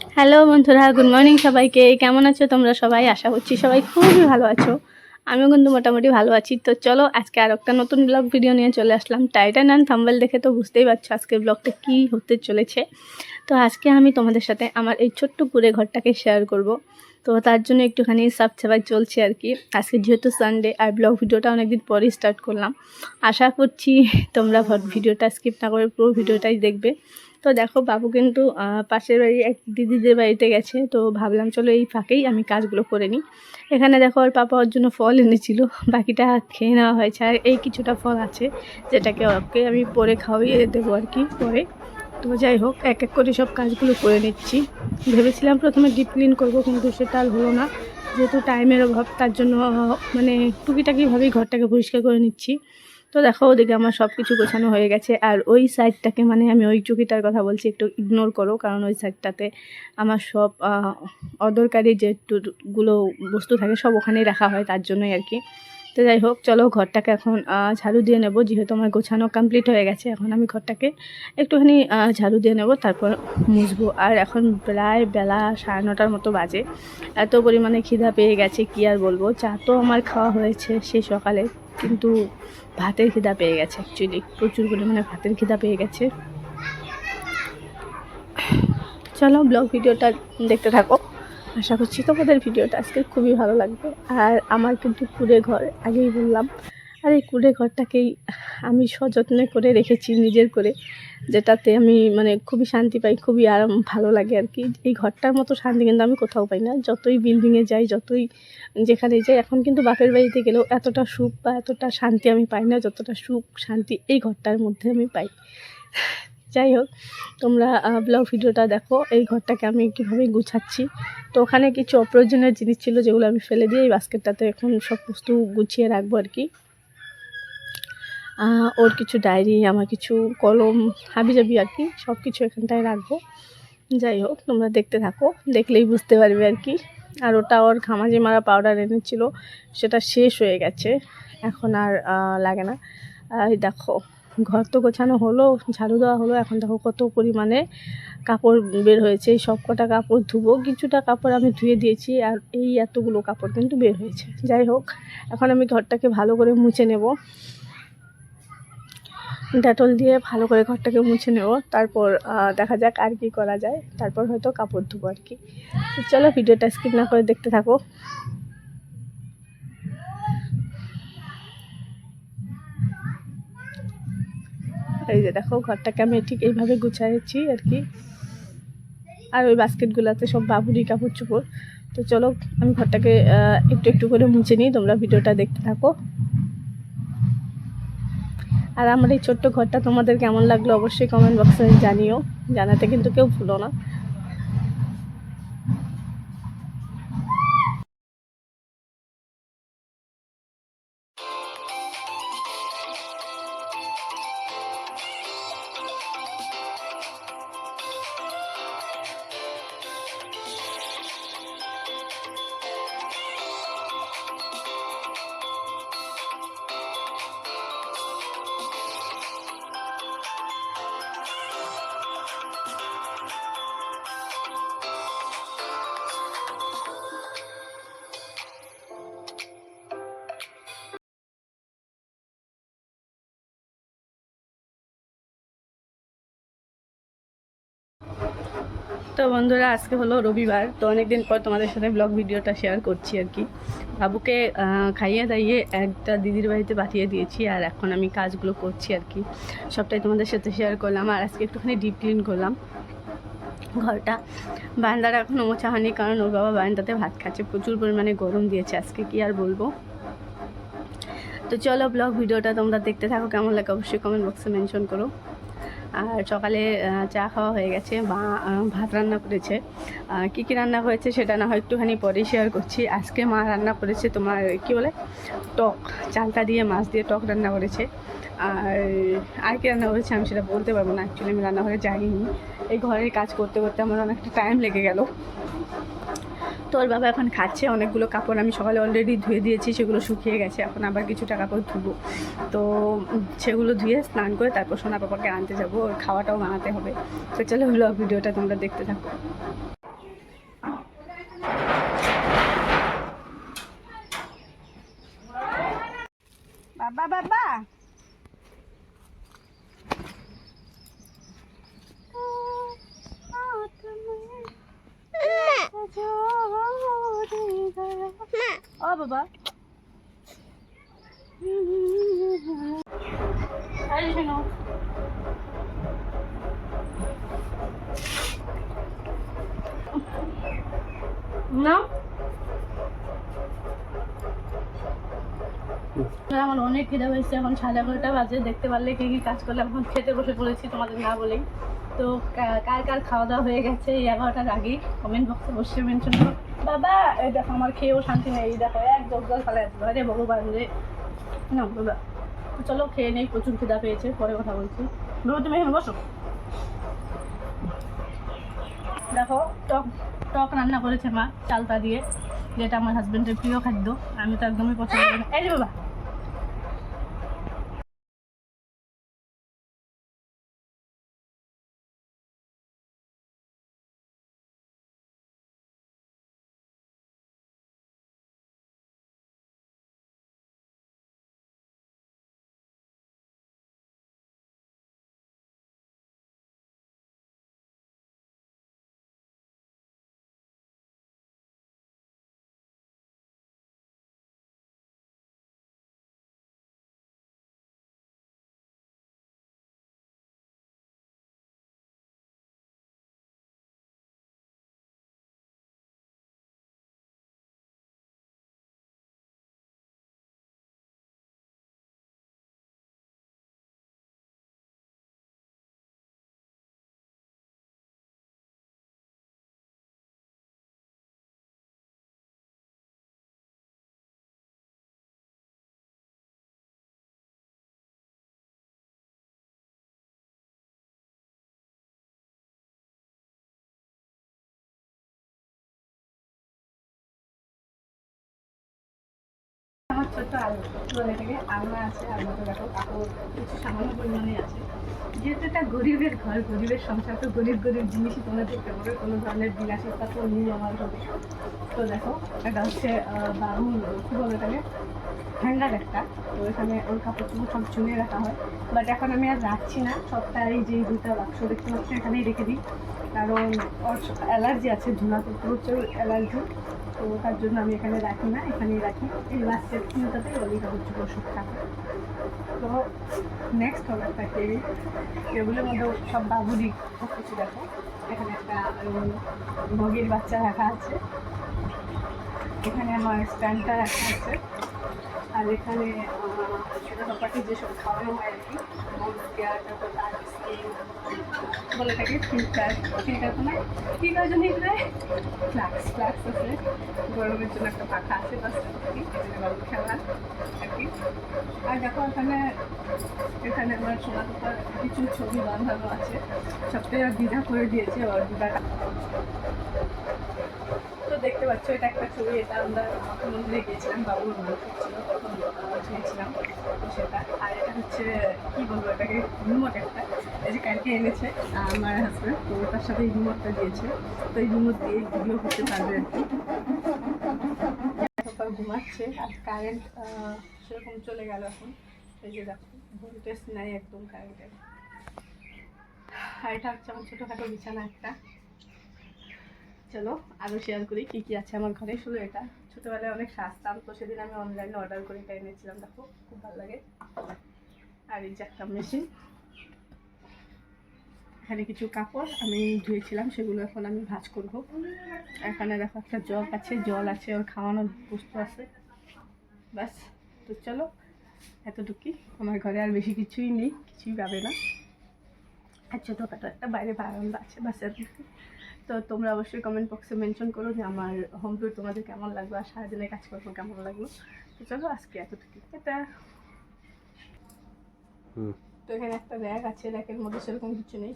Hello বন্ধুরা good morning সবাইকে। কেমন আছো তোমরা সবাই? আশা করছি সবাই খুবই ভালো আছো। আমিও কিন্তু মোটামুটি ভালো আছি। তো চলো আজকে আর একটা নতুন ব্লগ ভিডিও নিয়ে চলে আসলাম। টাইটান অ্যান্ড থাম্বেল দেখে তো বুঝতেই পারছ আজকে ব্লগটা কী হতে চলেছে। তো আজকে আমি তোমাদের সাথে আমার এই ছোট্ট কুড়ে ঘরটাকে শেয়ার করব। তো তার জন্য একটুখানি সাফ সাফাই চলছে আর কি। আজকে যেহেতু সানডে আর ব্লগ ভিডিওটা অনেকদিন পরেই স্টার্ট করলাম। আশা করছি তোমরা ভিডিওটা স্কিপ না করে পুরো ভিডিওটাই দেখবে। তো দেখো, বাবু কিন্তু পাশের বাড়ি এক দিদিদের বাড়িতে গেছে। তো ভাবলাম, চলো এই ফাঁকেই আমি কাজগুলো করে নিই। এখানে দেখো, ওর পাপা ওর জন্য ফল এনেছিল। বাকিটা খেয়ে নেওয়া হয়েছে। আর এই কিছুটা ফল আছে, যেটাকে ওকে আমি পরে খাওয়িয়ে দেবো আর কি পরে। তো যাই হোক, এক এক করে সব কাজগুলো করে নিচ্ছি। ভেবেছিলাম প্রথমে ডিপ ক্লিন করব, কিন্তু সেটা আর হলো না। যেহেতু টাইমের অভাব, তার জন্য মানে টুকিটাকিভাবেই ঘরটাকে পরিষ্কার করে নিচ্ছি। তো দেখো, ওদিকে আমার সব কিছু গোছানো হয়ে গেছে। আর ওই সাইডটাকে মানে আমি ওই চুকিটার কথা বলছি, একটু ইগনোর করো, কারণ ওই সাইডটাতে আমার সব অদরকারি যে গুলো বস্তু থাকে, সব ওখানেই রাখা হয়, তার জন্যই আর কি। তো যাই হোক, চলো ঘরটাকে এখন ঝাড়ু দিয়ে নেব, যেহেতু আমার গোছানো কমপ্লিট হয়ে গেছে, এখন আমি ঘরটাকে একটুখানি ঝাড়ু দিয়ে নেব, তারপর মুছবো। আর এখন প্রায় বেলা সাড়ে নটার মতো বাজে। এত পরিমাণে খিদা পেয়ে গেছে, কি আর বলব? চা তো আমার খাওয়া হয়েছে সেই সকালে। কিন্তু ভাতের খিদা পেয়ে গেছে অ্যাকচুয়ালি প্রচুর পরিমাণে ভাতের খিদা পেয়ে গেছে। চলো ব্লগ ভিডিওটা দেখতে থাকো। আশা করছি তোমাদের ভিডিওটা আজকে খুবই ভালো লাগবে। আর আমার কিন্তু কুড়ে ঘর, আগেই বললাম। আর এই কুড়ে ঘরটাকেই আমি সযত্নে করে রেখেছি নিজের করে, যেটাতে আমি মানে খুবই শান্তি পাই, খুবই আরাম, ভালো লাগে আর কি। এই ঘরটার মতো শান্তি কিন্তু আমি কোথাও পাই না। যতই বিল্ডিংয়ে যাই, যতই যেখানে যাই, এখন কিন্তু বাপের বাড়িতে গেলেও এতটা সুখ বা এতটা শান্তি আমি পাই না, যতটা সুখ, শান্তি এই ঘরটার মধ্যে আমি পাই। যাই হোক, তোমরা ব্লগ ভিডিওটা দেখো। এই ঘরটাকে আমি কীভাবে গুছাচ্ছি। তো ওখানে কিছু অপ্রয়োজনীয় জিনিস ছিল, যেগুলো আমি ফেলে দিয়ে এই বাস্কেটটাতে এখন সব বস্তু গুছিয়ে রাখব আর কি। ওর কিছু ডায়েরি আমার কিছু কলম, হাবিজাবি আর কি সব কিছু এখানটায় রাখব। যাই হোক, তোমরা দেখতে থাকো, দেখলেই বুঝতে পারবে আর কি। আর ওটা ওর ঘামাজি মারা পাউডার এনেছিল, সেটা শেষ হয়ে গেছে। এখন আর লাগে না। এই দেখো, ঘর তো গোছানো হলো, ঝাড়ু দেওয়া হলো, এখন দেখো কত পরিমাণে কাপড় বের হয়েছে। এই সব কটা কাপড় ধুবো, কিছুটা কাপড় আমি ধুয়ে দিয়েছি, আর এই এতগুলো কাপড় কিন্তু বের হয়েছে। যাই হোক, এখন আমি ঘরটাকে ভালো করে মুছে নেব। ডেটল দিয়ে ভালো করে ঘরটাকে মুছে নেব। তারপর দেখা যাক আর কি করা যায়। তারপর হয়তো কাপড় ধুবো আর কি। চলো ভিডিওটা স্কিপ না করে দেখতে থাকো। এই যে দেখো, ঘরটাকে আমি ঠিক এইভাবে গুছাইছি আর কি। আর ওই বাস্কেটগুলোতে সব বাবুরি কাপড় চোপড়। তো চলো, আমি ঘরটাকে একটু একটু করে মুছে নিই। তোমরা ভিডিওটা দেখতে থাকো। আর আমার এই ছোট্ট ঘরটা তোমাদের কেমন লাগল অবশ্যই কমেন্ট বক্সে জানিও। জানাতে কিন্তু কেউ ভুলো না। তো বন্ধুরা, আজকে হলো রবিবার, তো অনেকদিন পর তোমাদের সাথে ব্লগ ভিডিওটা শেয়ার করছি আর কি। বাবুকে খাইয়ে দাইয়ে একটা দিদির বাড়িতে পাঠিয়ে দিয়েছি আর এখন আমি কাজগুলো করছি আর কি। সবটাই তোমাদের সাথে শেয়ার করলাম আর আজকে একটুখানি ডিপ ক্লিন করলাম ঘরটা। বারান্দাটা এখনও মোছা হয়নি কারণ ওর বাবা বারান্দাতে ভাত খাচ্ছে, প্রচুর পরিমাণে গরম দিয়েছে, আজকে কি আর বলব? তো চলো ব্লগ ভিডিওটা তোমরা দেখতে থাকো, কেমন লাগে অবশ্যই কমেন্ট বক্সে মেনশন করো। আর সকালে চা খাওয়া হয়ে গেছে, মা ভাত রান্না করেছে। কী কী রান্না হয়েছে সেটা না হয় একটুখানি পরে শেয়ার করছি। আজকে মা রান্না করেছে তোমার, কি বলে? টক, চালটা দিয়ে, মাছ দিয়ে টক রান্না করেছে। আর আর কি রান্না করেছে আমি সেটা বলতে পারব না অ্যাকচুয়ালি আমি রান্নাঘরে যাইনি। এই ঘরের কাজ করতে করতে আমার অনেকটা টাইম লেগে গেল। তো ওর বাবা এখন খাচ্ছে, অনেকগুলো কাপড় আমি সকালে অলরেডি ধুয়ে দিয়েছি, সেগুলো শুকিয়ে গেছে, এখন আবার কিছু টাকা করে ধুবো। তো সেগুলো ধুয়ে স্নান করে তারপর সোনা বাবাকে আনতে যাব খাওয়াটাও বানাতে হবে। তো চলো ভিডিওটা তোমরা দেখতে থাকো। বাবা। আরে আমার অনেক খিদে হয়েছে এখন সাড়ে এগারোটা বাজে। দেখতে পারলে কে কি কাজ করলে এখন খেতে বসে পড়েছি, তোমাদের না বলেই। তো কার কার খাওয়া দাওয়া হয়ে গেছে এই এগারোটার আগেই? কমেন্ট বক্সে বসে মেনশন করো বাবা, এই দেখো, আমার খেয়েও শান্তি নেই দেখো, এক জল আসবে আরে ভগবান রে। না, বাবা। চলো, খেয়ে নেই, প্রচুর খিদা পেয়েছে, পরে কথা বলছি। বাবা, তুমি এখানে বসো। দেখো, টক টক রান্না করেছে মা, চালতা দিয়ে, যেটা আমার হাজবেন্ডের প্রিয় খাদ্য। আমি তো একদমই পছন্দ করি এই বাবা ছোট্ট আলু বলে থেকে আলনা আছে আলনাতে দেখো কাপড় কিছু সামান্য পরিমাণে আছে। যেহেতু এটা গরিবের ঘর, গরিবের সংসার, তো গরিব গরিব জিনিসই তোমরা দেখতে পাবে। কোনো ধরনের বিলাসিতা তো নেই আমার ঘরে তো দেখো, এটা হচ্ছে বাবুর কী বলে এটাকে হ্যাঙ্গার একটা। তো এখানে ওর কাপড় চোপড় সব ঝুলিয়ে রাখা হয়। বাট এখন আমি আর রাখছি না। সবটা এই যে দুটো বাক্স দেখতে পাচ্ছি, এখানেই রেখে দিই। কারণ ওর অ্যালার্জি আছে ঝুলাতে প্রচুর অ্যালার্জি। তো তার জন্য আমি এখানে রাখি না, এখানেই রাখি। এই লাস্টের কাপড় চোপড় সব থাকে তো নেক্সট হলো একটা টেবিল টেবিলের মধ্যে সব বাবুরি সব কিছু দেখো। এখানে একটা বগির বাচ্চা রাখা আছে। এখানে আমার স্ট্যান্ডটা রাখা আছে। আর এখানে ছোটো যেসব খাওয়ানো হয় আর কি বলে থাকে ফিল্টার ফিল্টার তো না কী কাজ নেই ফ্লাক্স ফ্লাক্স আছে। গরমের জন্য একটা পাখা আছে, বাস কি এখানে আর কি আর দেখো, এখানে এখানে আমার সোনা কিছু ছবি বাঁধানো আছে। সবটাই আর দ্বিধা করে দিয়েছে তো দেখতে পাচ্ছ, এটা একটা ছবি, এটা আমরা মন্দিরে গিয়েছিলাম, বাবুর মাংস ছিল তখন তো সেটা। আর এটা হচ্ছে, কি বলব এটাকে রিমোট একটা। এই যে কালকে এনেছে, আমার হাজব্যান্ড তো তার সাথে এই রিমোটটা দিয়েছে। তো এই রিমোট দিয়ে ভিডিও করতে পারবে আর কি। ঘুমাচ্ছে, আর কারেন্ট সেরকম চলে গেল এখন। এই যে দেখো ভোল্টেজ নাই একদম কারেন্টের আর এটা হচ্ছে আমার ছোটোখাটো বিছানা একটা। চলো আরও শেয়ার করি কী কী আছে আমার ঘরে। শুধু এটা, ছোটোবেলায় অনেক সাজতাম, তো সেদিন আমি অনলাইনে অর্ডার করে এটা এনেছিলাম দেখো, খুব ভালো লাগে। আর এই একটা মেশিন এখানে কিছু কাপড় আমি ধুয়েছিলাম, সেগুলো এখন আমি ভাজ করব। এখানে দেখো একটা জগ আছে, জল আছে, ওর খাওয়ানোর বস্তু আছে। ব্যাস, তো চলো, এতটুকুই। আমার ঘরে আর বেশি কিছুই নেই, কিছুই পাবে না। আর ছোটোখাটো একটা বাইরে বারান্দা আছে বাস এতটুকু তো তোমরা অবশ্যই কমেন্ট বক্সে মেনশন করো যে আমার হোম টুর তোমাদের কেমন লাগল আর সারাদিনের কাজ করব কেমন লাগল। তো চলো আজকে এতটুকু এটা তো এখানে একটা র্যাক আছে র্যাকের মধ্যে সেরকম কিছু নেই